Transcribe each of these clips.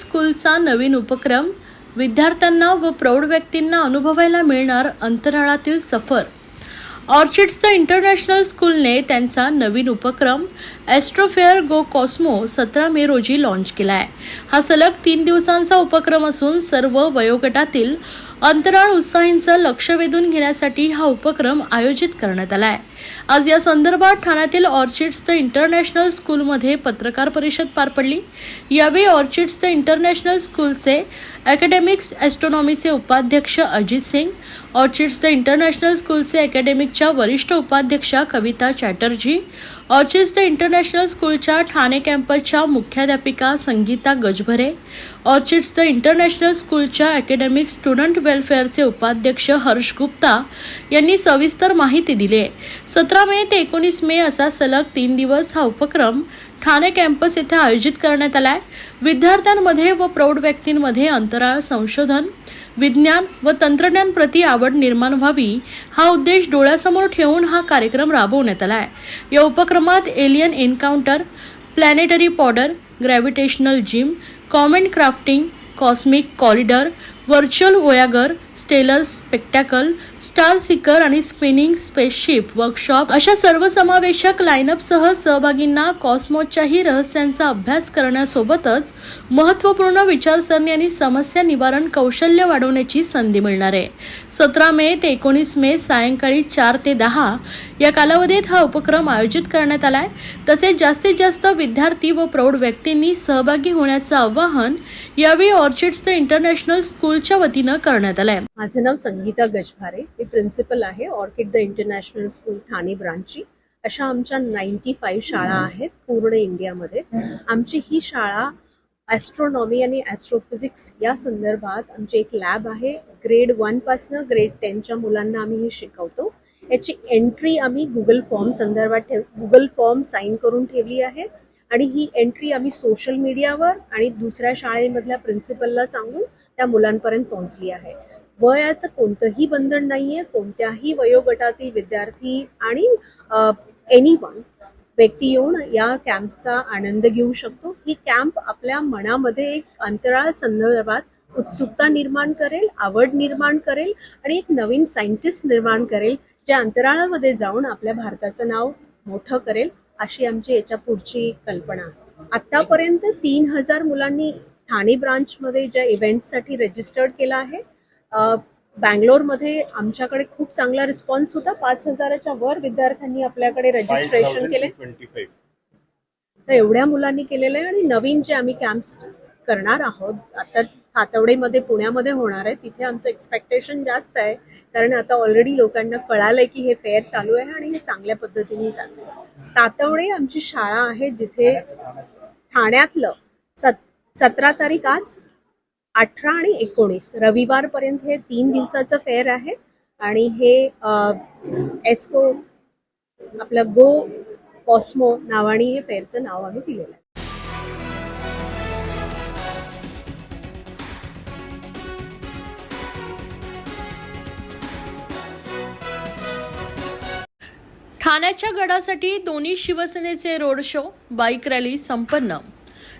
स्कूलचा नवीन उपक्रम विद्यार्थ्यांना व प्रौढ व्यक्तींना अनुभवायला मिळणार अंतराळातील सफर. ऑर्चिड्स द इंटरनॅशनल स्कूलने त्यांचा नवीन उपक्रम ॲस्ट्रोफेअर गो कॉस्मो सतरा मे रोजी लॉन्च केला आहे हा सलग तीन दिवसांचा उपक्रम असून सर्व वयोगटातील अंतराळ उत्साहींचं लक्ष वेधून घेण्यासाठी हा उपक्रम आयोजित करण्यात आला आहे आज या संदर्भात ठाण्यातील ऑर्चिड्स द इंटरनॅशनल स्कूलमध्ये पत्रकार परिषद पार पडली. यावेळी ऑर्चिड्स द इंटरनॅशनल स्कूलचे अकॅडमिक्स ॲस्ट्रॉनॉमीचे उपाध्यक्ष Ajit Singh Orchids the International स्कूलचे अकॅडमिकच्या वरिष्ठ उपाध्यक्षा Kavita Chatterjee Orchids the International स्कूलच्या ठाणे कॅम्पसच्या मुख्याध्यापिका Sangeeta Gajbhare Orchids the International स्कूलच्या अकॅडमिक स्टुडंट वेलफेअरचे उपाध्यक्ष हर्ष गुप्ता यांनी सविस्तर माहिती दिली आहे. सतरा मे ते एकोणीस मे असा सलग तीन दिवस हा उपक्रम ठाणे कॅम्पस येथे आयोजित करण्यात आलाय विद्यार्थ्यांमध्ये व प्रौढ व्यक्तींमध्ये अंतराळ संशोधन विज्ञान व तंत्रज्ञान प्रती आवड निर्माण व्हावी हा उद्देश डोळ्यासमोर ठेवून हा कार्यक्रम राबवण्यात आलाय या उपक्रमात alien encounter planetary powder gravitational gym comet crafting cosmic corridor virtual voyager stellar spectacle star seeker आणि स्पिनिंग स्पेसशिप वर्कशॉप अशा सर्वसमावेशक लाईनअपसह सहभागींना कॉस्मोसच्याही रहस्यांचा अभ्यास करण्यासोबतच महत्त्वपूर्ण विचारसरणी आणि समस्या निवारण कौशल्य वाढवण्याची संधी मिळणार आहे. सतरा मे ते एकोणीस मे सायंकाळी चार ते दहा या कालावधीत हा उपक्रम आयोजित करण्यात आलाय. तसेच जास्तीत जास्त विद्यार्थी व प्रौढ व्यक्तींनी सहभागी होण्याचं आवाहन यावेळी ऑर्चिड्स द इंटरनॅशनल स्कूलच्या वतीनं करण्यात आलंय. माझं नाव संगीता गजभारे. मी प्रिन्सिपल आहे Orchid the International school Thane ब्रांचची. अशा आमच्या नाईन्टी फाईव्ह शाळा आहेत पूर्ण इंडियामध्ये. आमची ही शाळा ॲस्ट्रॉनॉमी आणि ॲस्ट्रोफिजिक्स या संदर्भात आमची एक लॅब आहे. ग्रेड वनपासनं ग्रेड टेनच्या मुलांना आम्ही हे शिकवतो. याची एंट्री आम्ही गुगल फॉर्म संदर्भात ठेव गुगल फॉर्म साईन करून ठेवली आहे. आणि ही एंट्री आम्ही सोशल मीडियावर आणि दुसऱ्या शाळेमधल्या प्रिन्सिपलला सांगून त्या मुलांपर्यंत पोहोचली आहे. वयाचं कोणतंही बंधन नाहीये. कोणत्याही वयोगटातील विद्यार्थी आणि एनी वन व्यक्ती येऊन या कॅम्पचा आनंद घेऊ शकतो. ही कॅम्प आपल्या मनामध्ये एक अंतराळ संदर्भात उत्सुकता निर्माण करेल आवड निर्माण करेल आणि एक नवीन सायंटिस्ट निर्माण करेल जे अंतराळामध्ये जाऊन आपल्या भारताचं नाव मोठं करेल अशी आमची याच्या पुढची कल्पना. आहे आतापर्यंत तीन हजार मुलांनी ठाणे ब्रांचमध्ये ज्या इव्हेंटसाठी रजिस्टर्ड केलं आहे बँगलोरमध्ये आमच्याकडे खूप चांगला रिस्पॉन्स होता. पाच हजाराच्या वर विद्यार्थ्यांनी आपल्याकडे रजिस्ट्रेशन केले. तर एवढ्या मुलांनी केलेलं आहे आणि नवीन जे आम्ही कॅम्प्स करणार आहोत. आता तातवडेमध्ये पुण्यामध्ये होणार आहे. तिथे आमचं एक्सपेक्टेशन जास्त आहे. कारण आता ऑलरेडी लोकांना कळालंय की हे फेअर चालू आहे आणि हे चांगल्या पद्धतीने चालू आहे. तातवडे आमची शाळा आहे जिथे ठाण्यातलं सत सतरा तारीख आज अठरा आणि एकोणीस. रविवारपर्यंत हे तीन दिवसाचं फेअर आहे. आणि हे एस्को आपलं गो कॉस्मो नावाने हे फेअरचं नाव आम्ही दिलेलं आहे. ठाण्याच्या गडासाठी दोन्ही शिवसेनेचे रोड शो बाईक रॅली संपन्न.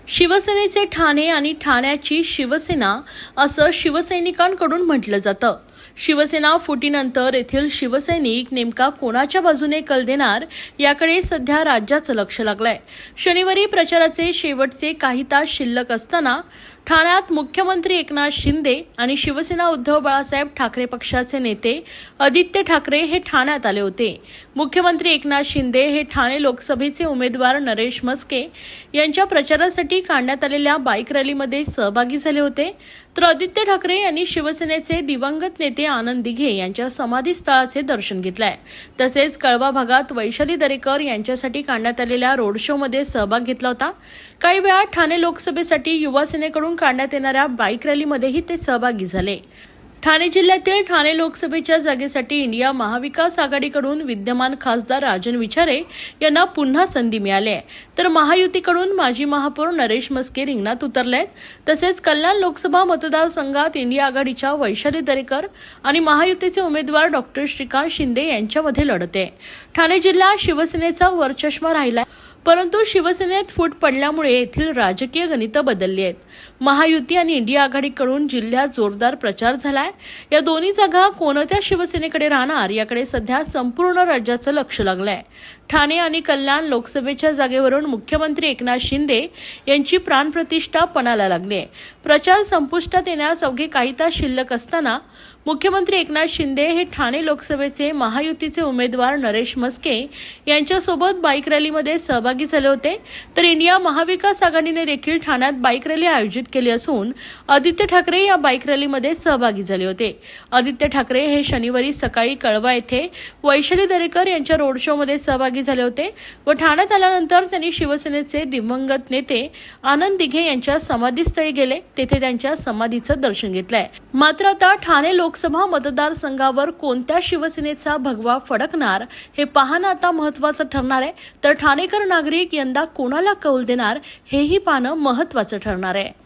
शिवसेनेचे ठाणे आणि ठाण्याची शिवसेना असं शिवसैनिकांकडून म्हटलं जातं. शिवसेना फुटीनंतर येथील शिवसैनिक नेमका कोणाच्या बाजूने कल देणार याकडे सध्या राज्याचं लक्ष लागलंय. शनिवारी प्रचाराचे शेवटचे काही तास शिल्लक असताना ठाण्यात मुख्यमंत्री एकनाथ शिंदे आणि शिवसेना उद्धव बाळासाहेब ठाकरे पक्षाचे नेते आदित्य ठाकरे हे ठाण्यात आले होते. मुख्यमंत्री एकनाथ शिंदे हे ठाणे लोकसभेचे उमेदवार नरेश मस्के यांच्या प्रचारासाठी काढण्यात आलेल्या बाईक रॅलीमध्ये सहभागी झाले होते. तर आदित्य ठाकरे यांनी शिवसेनेचे दिवंगत नेते आनंद दिघे यांच्या समाधीस्थळाचे दर्शन घेतलंय. तसेच कळवा भागात वैशाली दरेकर यांच्यासाठी काढण्यात आलेल्या रोड शोमध्ये सहभाग घेतला होता. काही वेळा ठाणे लोकसभेसाठी युवा सेनेकडून काढण्यात येणाऱ्या बाईक रॅलीमध्येही ते सहभागी झाले. ठाणे जिल्ह्यातील ठाणे लोकसभेच्या जागेसाठी इंडिया महाविकास आघाडीकडून विद्यमान खासदार राजन विचारे यांना पुन्हा संधी मिळाली आहे. तर महायुतीकडून माजी महापौर नरेश मस्के रिंगणात उतरले आहेत तसेच कल्याण लोकसभा मतदारसंघात इंडिया आघाडीच्या वैशाली दरेकर आणि महायुतीचे उमेदवार डॉक्टर श्रीकांत शिंदे यांच्यामध्ये लढत आहे. ठाणे जिल्हा शिवसेनेचा वरचष्मा राहिला परंतु शिवसेनेत फूट पडल्यामुळे येथील राजकीय गणितं बदलली आहेत. महायुती आणि इंडिया आघाडीकडून जिल्ह्यात जोरदार प्रचार झालाय. या दोन्ही जागा कोणत्या शिवसेनेकडे राहणार याकडे सध्या संपूर्ण राज्याचं लक्ष लागलंय. ठाणे आणि कल्याण लोकसभेच्या जागेवरून मुख्यमंत्री एकनाथ शिंदे यांची प्राणप्रतिष्ठा पणाला लागली आहे. प्रचार संपुष्टात येण्यास अवघे काही तास शिल्लक असताना मुख्यमंत्री एकनाथ शिंदे हे ठाणे लोकसभेचे महायुतीचे उमेदवार नरेश मस्के यांच्यासोबत बाईक रॅलीमध्ये सहभागी झाले होते. तर इंडिया महाविकास आघाडीने देखील ठाण्यात बाईक रॅली आयोजित केली असून आदित्य ठाकरे या बाईक रॅलीमध्ये सहभागी झाले होते. आदित्य ठाकरे हे शनिवारी सकाळी कळवा येथे वैशाली दरेकर यांच्या रोड शोमध्ये सहभागी झाले होते व ठाण्यात आल्यानंतर त्यांनी शिवसेनेचे दिवंगत नेते आनंद दिघे यांच्या समाधीस्थळी गेले. तेथे त्यांच्या समाधीचं दर्शन घेतलंय. मात्र आता ठाणे लोकसभा मतदारसंघावर कोणत्या शिवसेनेचा भगवा फडकणार हे पाहणं आता महत्वाचं ठरणार आहे. तर ठाणेकर नागरिक यंदा कोणाला कौल देणार हेही पाहणं महत्वाचं ठरणार आहे.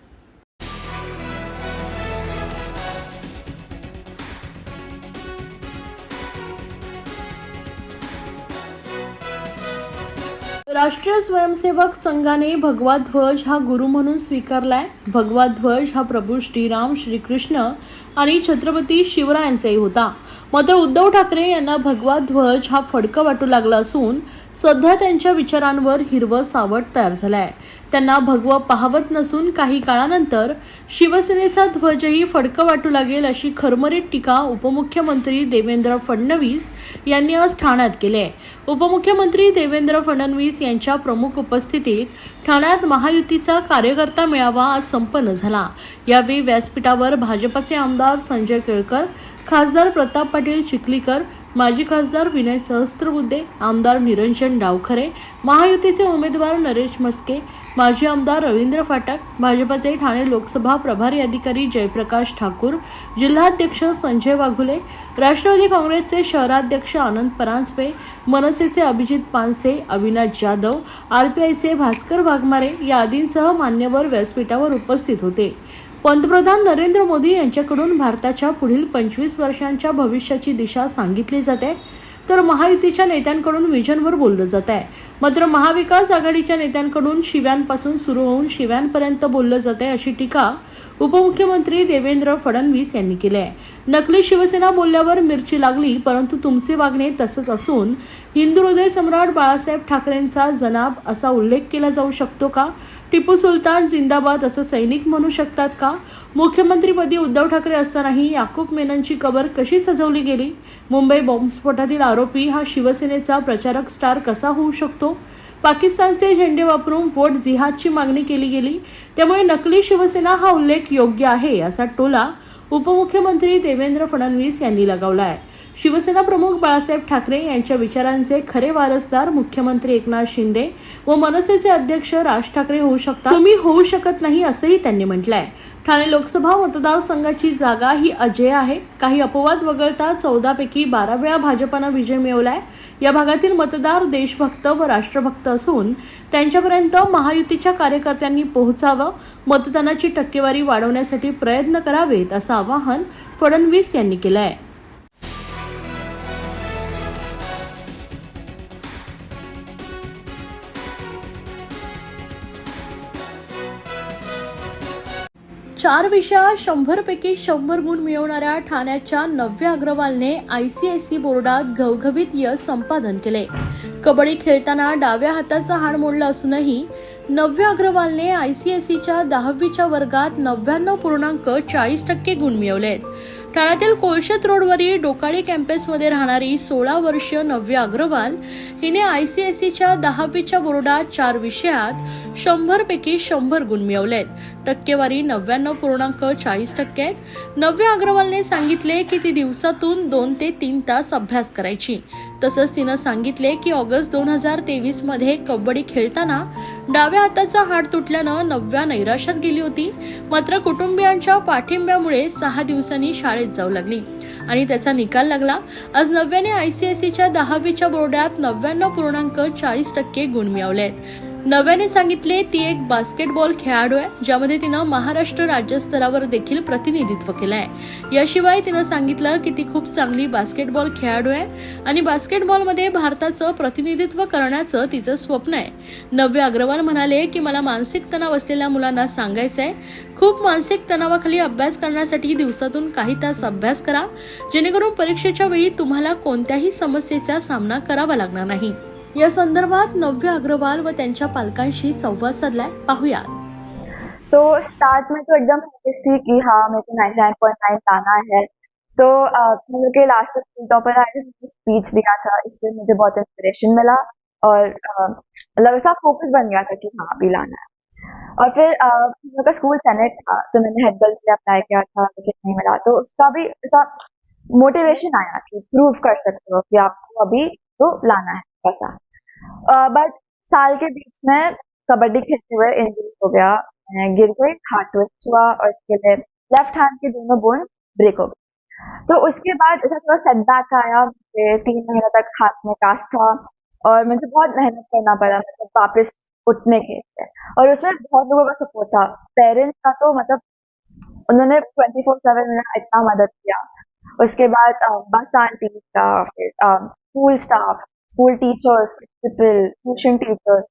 राष्ट्रीय स्वयंसेवक संघाने भगवा ध्वज हा गुरु म्हणून स्वीकारलाय. भगवा ध्वज हा प्रभू श्रीराम श्रीकृष्ण आणि छत्रपती शिवरायांचाही होता. मात्र उद्धव ठाकरे यांना भगवा ध्वज हा फडकं वाटू लागला असून सध्या त्यांच्या विचारांवर हिरवं सावट तयार झालाय. त्यांना भगवं पाहवत नसून काही काळानंतर शिवसेनेचा ध्वजही फडकं वाटू लागेल अशी खरमरीत टीका उपमुख्यमंत्री देवेंद्र फडणवीस यांनी आज ठाण्यात केली आहे. उपमुख्यमंत्री देवेंद्र फडणवीस यांच्या प्रमुख उपस्थितीत ठाण्यात महायुतीचा कार्यकर्ता मेळावा आज संपन्न झाला. यावेळी व्यासपीठावर भाजपचे आमदार संजय केळकर खासदार प्रताप पाटील चिखलीकर माजी खासदार विनय सहस्त्रबुद्धे आमदार निरंजन डावखरे महायुतीचे उमेदवार नरेश मस्के माजी आमदार रवींद्र फाटक भाजपाचे ठाणे लोकसभा प्रभारी अधिकारी जयप्रकाश ठाकूर जिल्हाध्यक्ष संजय वाघुले राष्ट्रवादी काँग्रेसचे शहराध्यक्ष आनंद परांजपे मनसेचे अभिजित पानसे अविनाश जाधव आरपीआयचे भास्कर वाघमारे या आदींसह मान्यवर व्यासपीठावर उपस्थित होते. पंतप्रधान नरेंद्र मोदी यांच्याकडून भारताच्या पुढील पंचवीस वर्षांच्या भविष्याची दिशा सांगितली जाते. तर महायुतीच्या नेत्यांकडून विजनवर बोललं जात आहे. मात्र महाविकास आघाडीच्या नेत्यांकडून शिव्यांपासून सुरू होऊन शिव्यांपर्यंत बोललं जात आहे अशी टीका उपमुख्यमंत्री देवेंद्र फडणवीस यांनी केली आहे. नकली शिवसेना बोलल्यावर मिरची लागली परंतु तुमचे वागणे तसंच असून हिंदू हृदय सम्राट बाळासाहेब ठाकरेंचा जनाब असा उल्लेख केला जाऊ शकतो का? टिपू सुलतान जिंदाबाद असं सैनिक म्हणू शकतात का? मुख्यमंत्रीपदी उद्धव ठाकरे असतानाही याकूब मेननची कबर कशी सजवली गेली? मुंबई बॉम्बस्फोटातील आरोपी हा शिवसेनेचा प्रचारक स्टार कसा होऊ शकतो? पाकिस्तानचे झेंडे वापरून वोट जिहादची मागणी केली गेली. त्यामुळे नकली शिवसेना हा उल्लेख योग्य आहे असा टोला उपमुख्यमंत्री देवेंद्र फडणवीस यांनी लगावला आहे शिवसेना प्रमुख बाळासाहेब ठाकरे यांच्या विचारांचे खरे वारसदार मुख्यमंत्री एकनाथ शिंदे व मनसेचे अध्यक्ष राज ठाकरे होऊ शकतात. तुम्ही होऊ शकत नाही असंही त्यांनी म्हटलंय. ठाणे लोकसभा मतदारसंघाची जागा ही अजय आहे. काही अपवाद वगळता चौदापैकी बारा वेळा भाजपानं विजय मिळवलाय. या भागातील मतदार देशभक्त व राष्ट्रभक्त असून त्यांच्यापर्यंत महायुतीच्या कार्यकर्त्यांनी पोहोचावं मतदानाची टक्केवारी वाढवण्यासाठी प्रयत्न करावेत असं आवाहन फडणवीस यांनी केलं आहे चार विषयात शंभरपैकी शंभर गुण मिळवणाऱ्या ठाण्याच्या नव्या अग्रवालने आयसीआयसी बोर्डात घवघवीत यश संपादन केले. कबड्डी खेळताना डाव्या हाताचा हाड मोडला असूनही नव्या अग्रवालने आयसीआयसीच्या दहावीच्या वर्गात नव्याण्णव पूर्णांक चाळीस टक्के गुण मिळवलेत. ठाण्यातील कोळशेत रोडवरील डोकाळी कॅम्पसमध्ये राहणारी सोळा वर्षीय नव्या अग्रवाल हिने आयसीआयसीच्या दहावीच्या बोर्डात चार विषयात शंभर पैकी शंभर गुण मिळवलेत. टक्केवारी नव्याण्णव पूर्णांक चाळीस टक्के आहेत नव्या अग्रवालने सांगितले की ती दिवसातून दोन ते तीन तास अभ्यास करायची. तसंच तिनं सांगितले की ऑगस्ट दोन हजार तेवीसमध्ये कबड्डी खेळताना डाव्या हाताचा हाड तुटल्यानं नव्या नैराश्यात गेली होती. मात्र कुटुंबियांच्या पाठिंब्यामुळे सहा दिवसांनी शाळेत जाऊ लागली. आणि त्याचा निकाल लागला. आज नव्याने आयसीएसईच्या दहावीच्या बोर्डात नव्याण्णव पूर्णांक चाळीस टक्के गुण मिळवलेत. नव्याने सांगितले ती एक बास्केटबॉल खेळाडू आहे ज्यामध्ये तिनं महाराष्ट्र राज्यस्तरावर देखील प्रतिनिधित्व केलं आहे याशिवाय तिनं सांगितलं की ती खूप चांगली बास्केटबॉल खेळाडू आहे आणि बास्केटबॉलमध्ये भारताचं प्रतिनिधित्व करण्याचं तिचं स्वप्न आहे. नव्य अग्रवाल म्हणाले की मला मानसिक तणाव असलेल्या मुलांना सांगायचं आहे खूप मानसिक तणावाखाली अभ्यास करण्यासाठी दिवसातून काही तास अभ्यास करा. जेणेकरून परीक्षेच्या वेळी तुम्हाला कोणत्याही समस्येचा सामना करावा लागणार नाही. या संदर्भात नव्य अग्रवाल व त्यांच्या पालकांशी संवाद साधलाय? पाहुयात. तो स्टार्ट में तो एकदम फोकस थी कि हाँ मेरे को 99.9 लाना है. तो हम लोग के लास्ट स्कूल टॉपर आए थे स्पीच दिया था इससे मुझे बहुत इंस्पिरेशन मिला और मतलब ऐसा फोकस बन गया था कि हाँ अभी लाना है. और फिर हम लोग का स्कूल सेनेट था तो मैंने हेड गर्ल के अप्लाई किया था लेकिन नहीं मिला. तो उसका भी ऐसा मोटिवेशन आया कि प्रूव कर सकते हो कि आपको अभी तो लाना है वैसा बट साल के बीच में कबड्डी खेलते हुए इंजरी हो गया गिर गई हाथ ट्विस्ट हुआ और इसके लिए लेफ़्ट हैंड के दोनों बोन ब्रेक हो गए। तो उसके बाद ऐसा थोड़ा सेटबैक आया, मुझे तीन महीने तक हाथ में कास्ट था और मुझे बहुत मेहनत करना पड़ा मतलब वापस उठने के लिए। और उसमें बहुत लोगों का सपोर्ट था। पेरेंट्स का तो मतलब उन्होंने ट्वेंटी फोर सेवन मेरा इतना मदद किया। उसके बाद बस आंटी का, फिर school staff school teachers principal tuition teacher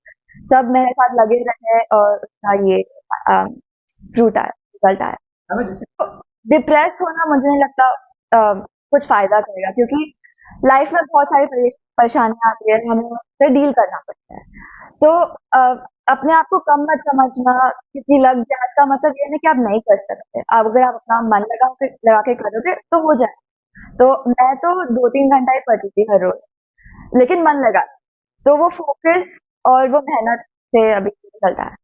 सब मेरे साथ लगे रहे और उसका ये फ्रूट आया रिज़ल्ट आया। डिप्रेस होना मुझे नहीं लगता अ, कुछ फ़ायदा करेगा क्योंकि लाइफ में बहुत सारी परेशानियाँ आती है हमें उससे डील करना पड़ता है। तो अ, अपने आप को कम मत समझना क्योंकि लग जाए का मतलब ये नहीं कि आप नहीं कर सकते। अब अगर आप अपना मन लगा के लगा के करोगे तो हो जाए। तो मैं तो दो तीन घंटा ही पढ़ती थी हर रोज। लेकिन मन लगा। तो वो फोकस और वो मेहनत से अभी चलता है।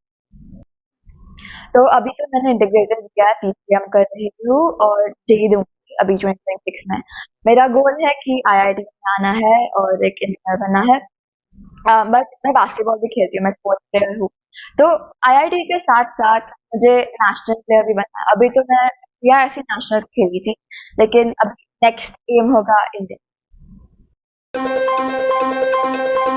तो अभी तो मैंने इंटीग्रेटेड किया है पीसीएम कर रही हूँ और जेई दूँगी अभी ट्वेंटी ट्वेंटी सिक्स में। मेरा गोल है कि आईआईटी में आना है और एक इंजीनियर बनना है। बट मैं बास्केटबॉल भी खेलती हूँ, मैं स्पोर्ट्स प्लेयर हूँ। तो आईआईटी के साथ साथ मुझे नेशनल प्लेयर भी बनना है। अभी तो मैं, या ऐसी नेशनल खेली थी, लेकिन अब नेक्स्ट एम होगा इंडिया